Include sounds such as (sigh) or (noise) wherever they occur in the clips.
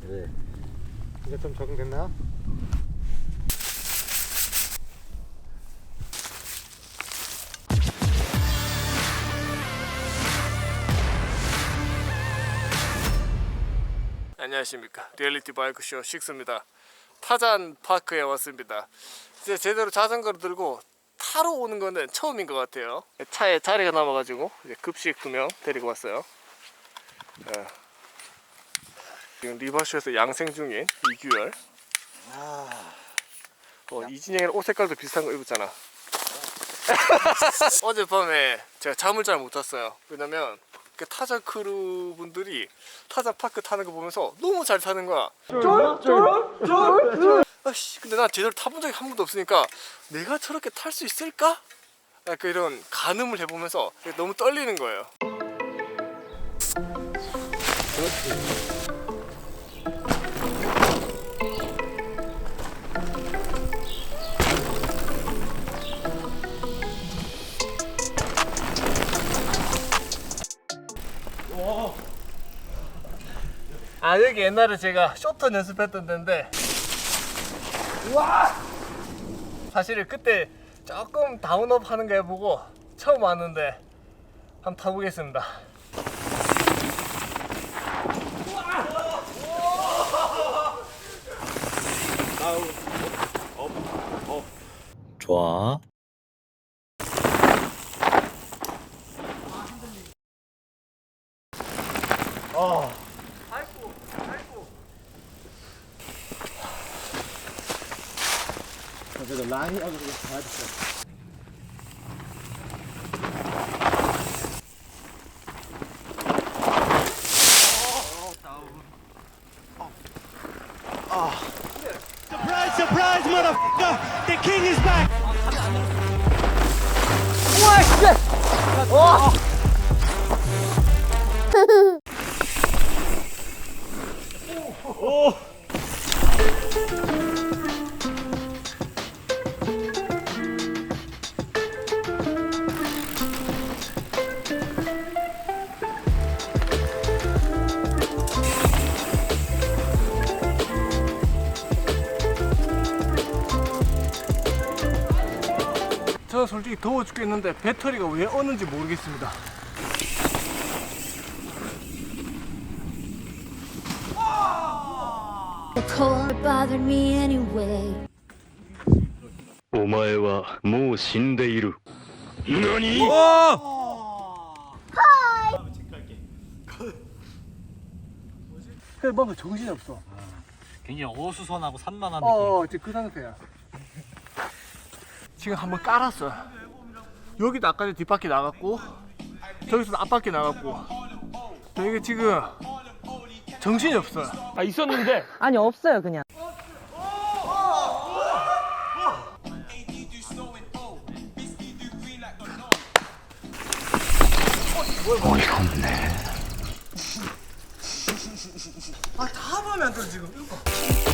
그래. 이제 좀 적응됐나? 안녕하십니까. 리얼리티 바이크쇼 식스입니다. 타잔 파크에 왔습니다. 이제 제대로 자전거를 들고 타러 오는 거는 처음인 것 같아요. 차에 자리가 남아가지고 이제 급식 두 명 데리고 왔어요 예. 지금 리버쇼에서 양생 중인 이규열 어, 이진영이랑 옷 색깔도 비슷한 거 입었잖아 (laughs) 어젯밤에 제가 잠을 잘 못 잤어요 왜냐면 그 타자 크루 분들이 타자 파크 타는 거 보면서 너무 잘 타는 거야. 아씨, 근데 나 제대로 타본 적이 한 번도 없으니까 내가 저렇게 탈 수 있을까? 약간 이런 가늠을 해보면서 너무 떨리는 거예요. 아 여기 옛날에 제가 쇼트 연습했던 데인데. 와! 사실 그때 조금 다운업 하는 거 해보고 처음 왔는데 한번 타보겠습니다 좋아. 아이고 아이고 그래도 라인이 어디 가야 돼. Surprise, surprise, motherfucker! The king is back! 와! 저는 솔직히 더워 죽겠는데 배터리가 왜 어는지 모르겠습니다 The cold bothered me anyway. お前はもう死んでいる。何 근데 뭔가 정신이 없어 굉장히 어수선하고 산만한 느낌. 어, 지금 그 상태야. 지금 한번 깔았어. 여기도 아까 전에 뒷바퀴 나갔고, 저기서도 앞바퀴 나갔고. 이게 지금 정신이 없어. 아 있었는데 아니 없어요 그냥 아다 하면 안 돼 지금. 이거 봐.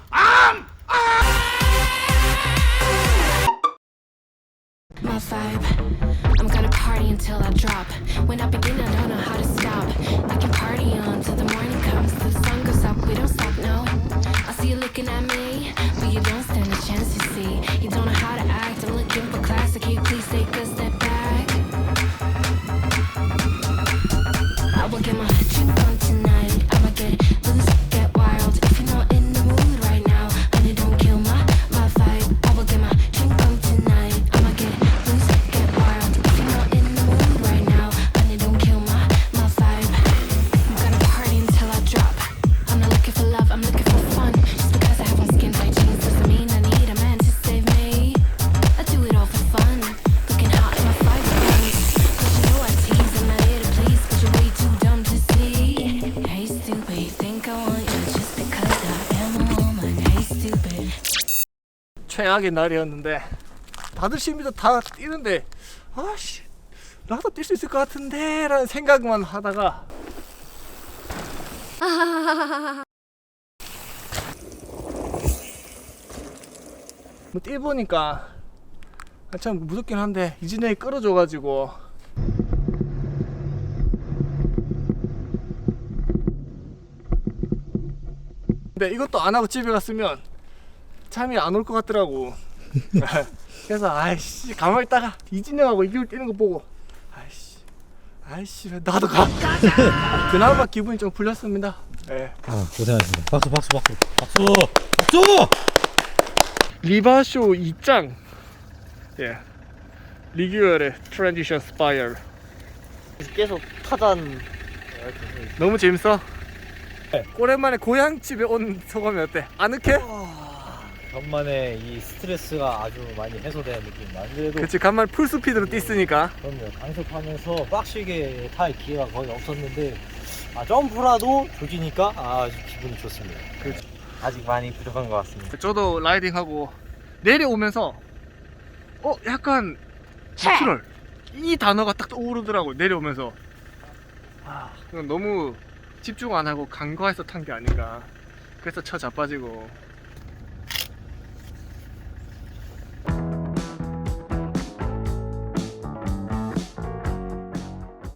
최악의 날이었는데 다들 10m 다 뛰는데 아씨 나도 뛸 수 있을 것 같은데 라는 생각만 하다가 (laughs) 뭐 뛰보니까 아, 참 무섭긴 한데 이진영이 끌어줘가지고. 근데 이것도 안 하고 집에 갔으면 잠이 안 올 것 같더라고 (laughs) 그래서 아이씨 가만히 있다가 이진영하고 이기울 뛰는 거 보고 아이씨 아이씨 나도 가 (laughs) 그나마 기분이 좀 풀렸습니다 예. 아 고생하셨습니다. 박수 박수 박수 박수 박수. 리바쇼 2장 예 리규얼의 트랜지션 스파이얼 계속 타잔 너무 재밌어? 오랜만에 고향집에 온 소감이 어때? 아늑해? 간만에 이 스트레스가 아주 많이 해소되는 느낌. 안 그래도 그치 간만에 풀스피드로 뛰으니까 그럼요. 강습하면서 빡시게 탈 기회가 거의 없었는데 아 점프라도 조지니까 아주 기분이 좋습니다. 아직 많이 부족한 것 같습니다. 저도 라이딩하고 내려오면서 어 약간 내추럴 이 단어가 딱 떠오르더라고 내려오면서 아 그건 너무 집중 안 하고 간과해서 탄 게 아닌가 그래서 쳐 자빠지고